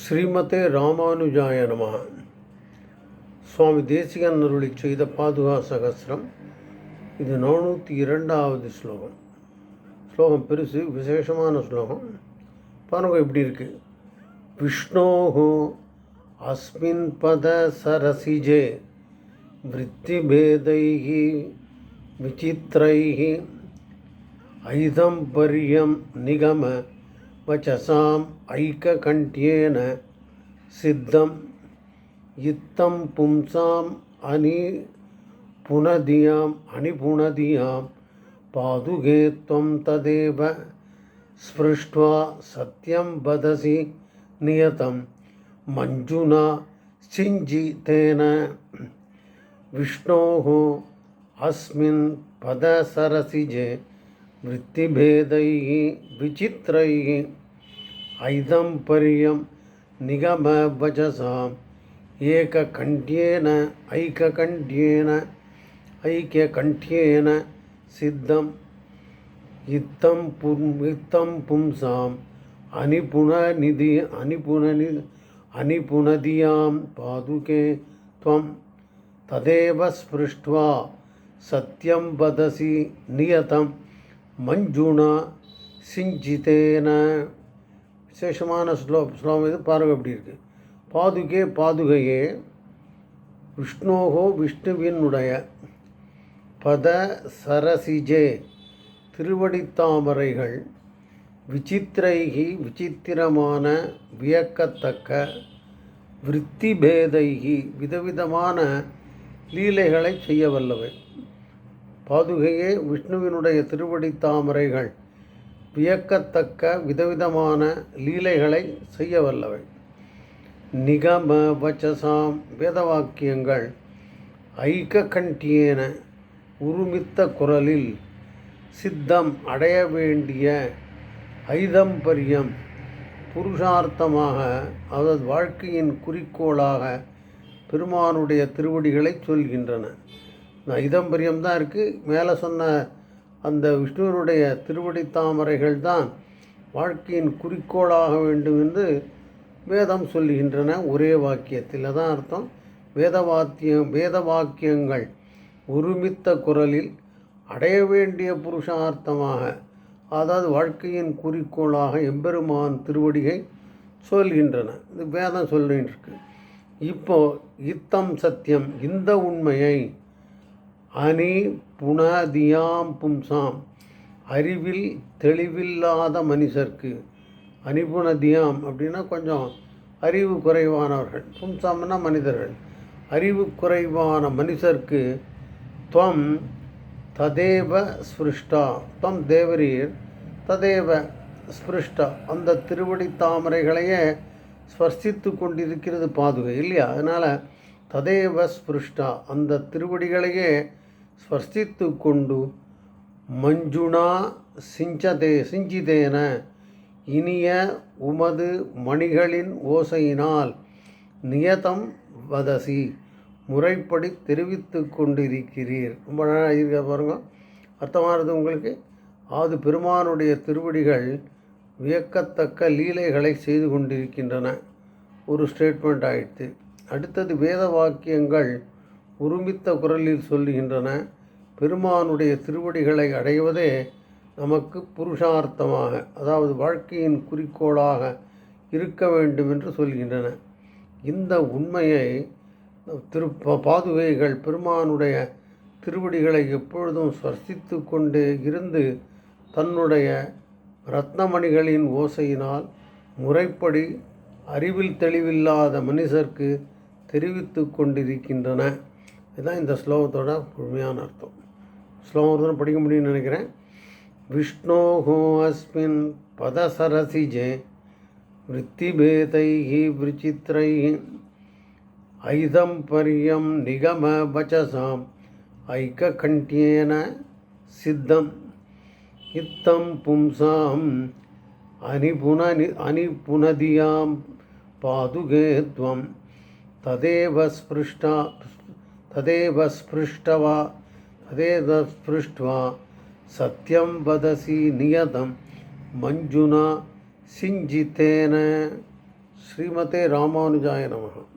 ஸ்ரீமதே ராமானுஜாய நம. சுவாமி தேசிகன் அருளி செய்த பாதுகா சகசிரம். இது நானூற்றி இரண்டாவது ஸ்லோகம். ஸ்லோகம் பெருசு விசேஷமான ஸ்லோகம். பாருங்க எப்படி இருக்குது விஷ்ணோஹோ அஸ்மின் பத சரசிஜே விற்த்திபேதைகி விசித்திரைகி ஐதம்பரியம் நிகம वचसाम् ऐककण्ठ्येन सिद्धम् इत्थं पुंसाम् अनि पुनधियाम् अनिपुणधियाँ पादुके त्वं तदेव स्पृष्ट्वा सत्यं वदसि नियतं मञ्जुना सिञ्जितेन विष्णोः अस्मिन् पदसरसिजे वृत्तिभेदैः विचित्रैः ऐदम्पर्यं निगमवचसाम्। एककण्ठ्येन ऐककण्ठ्येन ऐक्यकण्ठ्येन सिद्धम्। इत्थं पुं, इत्थं पुंसाम्। अनिपुणनिधि, अनिपुणनि, अनिपुणधियाँ पादुके त्वं। तदेव स्पृष्ट्वा सत्यं वदसि नियतं மஞ்சுனா சிஞ்சிதேன விசேஷமான ஸ்லோ ஸ்லோகம் இது. பாருங்க அப்படி இருக்குது பாதுகே பாதுகையே விஷ்ணோகோ விஷ்ணுவினுடைய பத சரசிஜே திருவடித்தாமரைகள் விசித்திரைகி விசித்திரமான வியக்கத்தக்க விருத்திபேதைகி விதவிதமான லீலைகளை செய்ய வல்லவை. பாதுகையே விஷ்ணுவினுடைய திருவடி தாமரைகள். வியக்கத்தக்க விதவிதமான லீலைகளை செய்ய வல்லவை. நிகம வச்சசாம் வேதவாக்கியங்கள் ஐக்க கண்டியேன உருமித்த குரலில் சித்தம் அடைய வேண்டிய ஐதம்பரியம் புருஷார்த்தமாக அதாவது வாழ்க்கையின் குறிக்கோளாக பெருமானுடைய திருவடிகளை சொல்கின்றன. இதம்பரியம் தான் இருக்குது மேலே சொன்ன அந்த விஷ்ணுவனுடைய திருவடி தாமரைகள் தான் வாழ்க்கையின் குறிக்கோளாக வேண்டும் என்று வேதம் சொல்லுகின்றன. ஒரே வாக்கியத்தில் தான் அர்த்தம். வேத வாக்கியம் வேத வாக்கியங்கள் ஒருமித்த குரலில் அடைய வேண்டிய புருஷார்த்தமாக அதாவது வாழ்க்கையின் குறிக்கோளாக எம்பெருமான் திருவடிகை சொல்கின்றன. இது வேதம் சொல்லிட்டு இருக்கு இப்போ இத்தம் சத்தியம் இந்த உண்மையை அனி புனதியாம் பும்சாம். அறிவில் தெளிவில்லாத மனுஷர்க்கு அனிபுணதியாம் அப்படின்னா கொஞ்சம் அறிவு குறைவானவர்கள். பும்சாம்னா மனிதர்கள். அறிவு குறைவான மனுஷர்க்கு துவம் ததேவ ஸ்பிருஷ்டா. துவம் தேவரீர் ததேவ ஸ்பிருஷ்டா. அந்த திருவடி தாமரைகளையே ஸ்பர்சித்து கொண்டிருக்கிறது பாதுகை இல்லையா? அதனால் ததேவ ஸ்பிருஷ்டா. அந்த திருவடிகளையே ஸ்பர்சித்து கொண்டு மஞ்சுனா சிஞ்சதே சிஞ்சிதேன இனிய உமது மணிகளின் ஓசையினால் நியதம் வதசி முறைப்படி தெரிவித்து கொண்டிருக்கிறீர். ரொம்ப நல்லா இருக்க பாருங்க. அர்த்தமானது உங்களுக்கு? அது பெருமானுடைய திருவடிகள் வியக்கத்தக்க லீலைகளை செய்து கொண்டிருக்கின்றன. ஒரு ஸ்டேட்மெண்ட் ஆயிடுத்து அடுத்தது வேத வாக்கியங்கள் உருமித்த குரலில் சொல்லுகின்றன பெருமானுடைய திருவடிகளை அடைவதே நமக்கு புருஷார்த்தமாக அதாவது வாழ்க்கையின் குறிக்கோளாக இருக்க வேண்டும் என்று சொல்கின்றன. இந்த உண்மையை திரு பாதுகைகள் பெருமானுடைய திருவடிகளை எப்பொழுதும் ஸ்வர்சித்து கொண்டு இருந்து தன்னுடைய ரத்னமணிகளின் ஓசையினால் முறைப்படி அறிவில் தெளிவில்லாத மனிதர்க்கு தெரிவித்து கொண்டிருக்கின்றன. இதுதான் இந்த ஸ்லோகத்தோட முழுமையான அர்த்தம். ஸ்லோகத்தை படிக்க முடியும்னு நினைக்கிறேன். விஷ்ணோஹோ அஸ்மின் பதசரசிஜே விற்த்திபேதை விசித்திரை ஐதம்பரியம் நிகம வச்சசாம் ஐக்கண்டியேன சித்தம் இத்தம் பும்சாம் அனிபுன அனிபுனதியாம் பாதுகேத்வம் ததேவ ஸ்பிருஷ்டா तदेव स्पृष्ट्वा तदेव स्पृष्ट्वा सत्यं वदसि नियतं मञ्जुना सिञ्जितेन श्रीमते रामानुजाय नमः